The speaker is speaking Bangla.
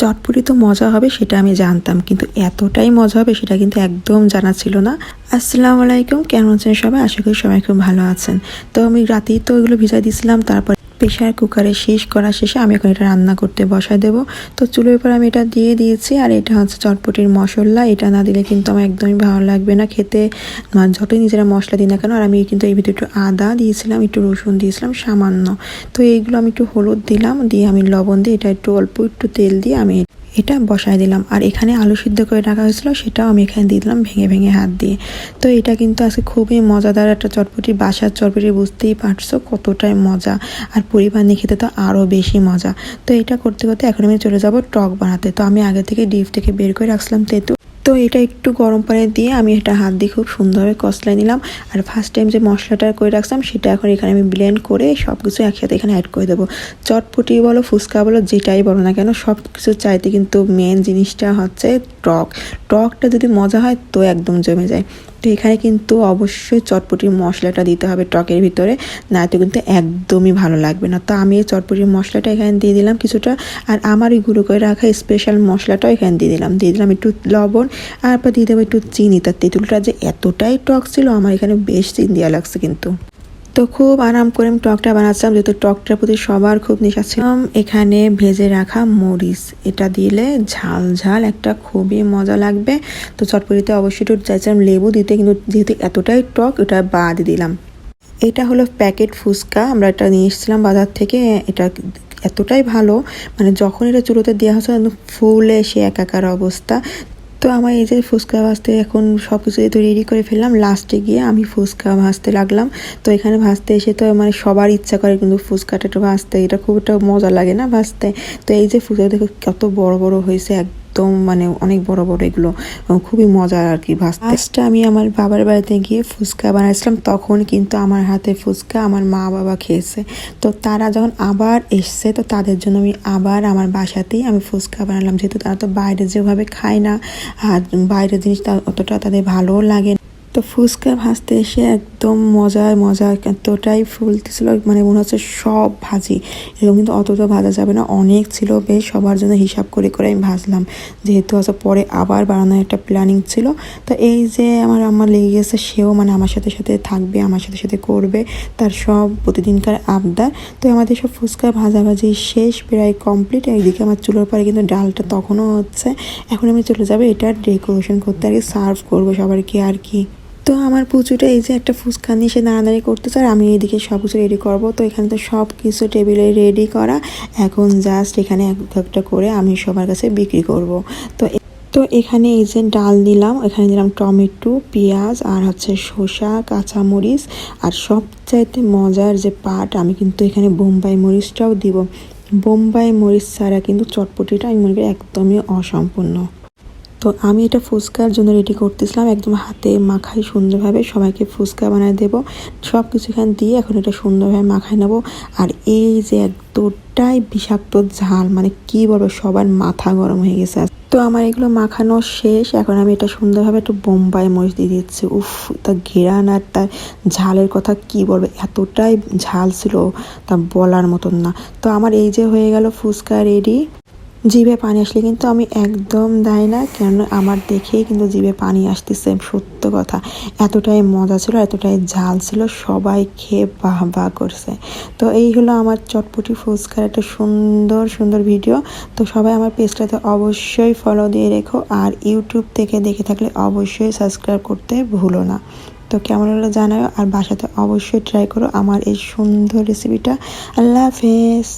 চটপটি তো মজা হবে, সেটা আমি জানতাম। কিন্তু এতটাই মজা হবে, সেটা কিন্তু একদম জানা ছিল না। আসসালামু আলাইকুম, কেমন আছেন সবাই? আশা করি সবাই খুব ভালো আছেন। তো আমি রাতেই তো ওইগুলো ভিজাই দিয়েছিলাম, তারপর প্রেশার কুকারে শেষ করা শেষে আমি এখন এটা রান্না করতে বসায় দেবো। তো চুলোর উপর আমি এটা দিয়ে দিয়েছি, আর এটা হচ্ছে চটপটির মশলা। এটা না দিলে কিন্তু আমার একদমই ভালো লাগবে না খেতে। যতই নিজেরা মশলা দিই না কেন, আর আমি কিন্তু এই ভিতরে একটু আদা দিয়েছিলাম, একটু রসুন দিয়েছিলাম, সামান্য। তো এইগুলো আমি একটু হলুদ দিলাম, দিয়ে আমি লবণ দিয়ে এটা একটু অল্প একটু তেল দিয়ে আমি এটা বসায় দিলাম। আর এখানে আলু সিদ্ধ করে রাখা হয়েছিল, সেটাও আমি এখানে দিয়ে দিলাম ভেঙে ভেঙে হাত দিয়ে। তো এটা কিন্তু আজকে খুবই মজাদার একটা চটপটি, বাসার চটপটি, বুঝতেই পারছ কতটাই মজা। আর পরিবার নিয়ে খেতে তো আরও বেশি মজা। তো এটা করতে করতে এখন আমি চলে যাব টক বানাতে। তো আমি আগে থেকে ডিপ থেকে বের করে রাখছিলাম, তেঁতু তো এটা একটু গরম পানি দিয়ে আমি এটা হাত দিয়ে খুব সুন্দরভাবে কষলাই নিলাম। আর ফার্স্ট টাইম যে মশলাটা করে রাখছিলাম, সেটা এখন এখানে আমি ব্লেন্ড করে সব কিছু একসাথে এখানে অ্যাড করে দেবো। চটপটি বলো, ফুচকা বলো, যেটাই বলো না কেন সব কিছু চাইতে কিন্তু মেন জিনিসটা হচ্ছে টক। টকটা যদি মজা হয় তো একদম জমে যায়। তো এখানে কিন্তু অবশ্যই চটপটির মশলাটা দিতে হবে টকের ভিতরে না তো কিন্তু একদমই ভালো লাগবে না। তো আমি এই চটপটির মশলাটা এখানে দিয়ে দিলাম কিছুটা, আর আমার ওই গুঁড়ো করে রাখা স্পেশাল মশলাটাও এখানে দিয়ে দিলাম। দিয়ে দিলাম একটু লবণ, আর তারপর দিয়ে দেবো একটু চিনি। তার তেঁতুলটা যে এতটাই টক ছিল, আমার এখানে বেশ চিনি দেওয়া লাগছে কিন্তু। তো খুব আরাম করে আমি টকটা বানাচ্ছিলাম, যেহেতু টকটার প্রতি সবার খুব নেশা ছিল। এখানে ভেজে রাখা মরিচ। এটা দিলে ঝাল ঝাল, একটা খুবই মজা লাগবে। তো চটপটিতে অবশ্যই একটু চাইছিলাম লেবু দিতে, কিন্তু যেহেতু এতটাই টক, ওটা বাদ দিলাম। এটা হলো প্যাকেট ফুচকা। আমরা এটা নিয়ে এসেছিলাম বাজার থেকে। এটা এতটাই ভালো মানে যখন এটা চুলোতে দেওয়া হচ্ছে ফুলে সে একাকার অবস্থা। তো আমার এই যে ফুচকা ভাজতে এখন সব কিছু তো রেডি করে ফেললাম। লাস্টে গিয়ে আমি ফুচকা ভাজতে লাগলাম। তো এখানে ভাজতে এসে তো মানে সবার ইচ্ছা করে কিন্তু ফুচকাটা একটু ভাজতে। এটা খুব একটা মজা লাগে না ভাজতে। তো এই যে ফুচকা দেখো, কত বড় বড় হয়েছে একদম মানে অনেক বড় বড় এগুলো খুবই মজার আর কি ফার্স্টে আমি আমার বাবার বাড়িতে গিয়ে ফুচকা বানাইছিলাম, তখন কিন্তু আমার হাতে ফুচকা আমার মা বাবা খেয়েছে। তো তারা যখন আবার এসছে, তো তাদের জন্য আমি আবার আমার বাসাতেই আমি ফুচকা বানালাম। যেহেতু তারা তো বাইরে যেভাবে খায় না, আর বাইরের জিনিস অতটা তাদের ভালোও লাগে তো ফুচকা ভাজতে এসে একদম মজায় মজা এতটাই ফুলতেছিল মানে মনে হচ্ছে সব ভাজি। এরকম কিন্তু অতটা ভাজা যাবে না, অনেক ছিল, বেশ সবার জন্য হিসাব করে করে আমি ভাজলাম। যেহেতু হচ্ছে পরে আবার বানানোর একটা প্ল্যানিং ছিল, তো এই যে আমার আমার লেগে গেছে, সেও মানে আমার সাথে সাথে থাকবে, আমার সাথে সাথে করবে, তার সব প্রতিদিনকার আবদার। তো আমাদের সব ফুচকা ভাজাভাজি শেষ, প্রায় কমপ্লিট একদিকে আমার চুলোর পরে কিন্তু ডালটা তখনও হচ্ছে। এখন আমি চলে যাব, এটা ডেকোরেশন করতে, আর কি সার্ভ করব সবারকে আর কি। তো আমার পুজোটা এই যে একটা ফুচকা নিয়ে সে নাড়ানাড়ি করতেছে আর আমি এইদিকে সব কিছু রেডি করব। তো এখানে তো সব কিছু টেবিলে রেডি করা। এখন জাস্ট এখানে এক একটা করে আমি সবার কাছে বিক্রি করব। তো তো এখানে এই যে ডাল নিলাম, এখানে দিলাম টমেটো, পেঁয়াজ আর হচ্ছে শসা, কাঁচামরিচ আর সবচাইতে মজার যে পাট আমি কিন্তু এখানে বোম্বাই মরিচটাও দিব। বোম্বাই মরিচ ছাড়া কিন্তু চটপটিটা আমি মনে করি একদমই অসম্পূর্ণ। তো আমি এটা ফুচকার জন্য রেডি করতেছিলাম, একদম হাতে মাখাই সুন্দরভাবে সবাইকে ফুচকা বানায় দেব। সব কিছু এখানে দিয়ে এখন এটা সুন্দরভাবে মাখায় নেব। আর এই যে এতটাই বিষাক্ত ঝাল মানে কি বলব, সবার মাথা গরম হয়ে গেছে তো আমার এগুলো মাখানো শেষ, এখন আমি এটা সুন্দরভাবে একটু বোম্বাই মরিচ দিয়ে দিচ্ছি। উফ তার ঘেরান আর তার ঝালের কথা কি বলব, এতটাই ঝাল ছিল তা বলার মতন না। তো আমার এই যে হয়ে গেল ফুচকা রেডি জিভে পানি আসলে কিন্তু আমি একদম দেয় না কেন আমার দেখেই কিন্তু জিভে পানি আসতেছে, সত্য কথা। এতটাই মজা ছিল, এতটাই ঝাল ছিল, সবাই খেয়ে বাহ বাহ করছে। তো এই হলো আমার চটপটি ফুচকার একটা সুন্দর সুন্দর ভিডিও তো সবাই আমার পেজটাতে অবশ্যই ফলো দিয়ে রেখো, আর ইউটিউব থেকে দেখে থাকলে অবশ্যই সাবস্ক্রাইব করতে ভুলো না। তো কেমন হলো জানাও, আর বাসাতে অবশ্যই ট্রাই করো আমার এই সুন্দর রেসিপিটা আল্লাহ হাফেজ।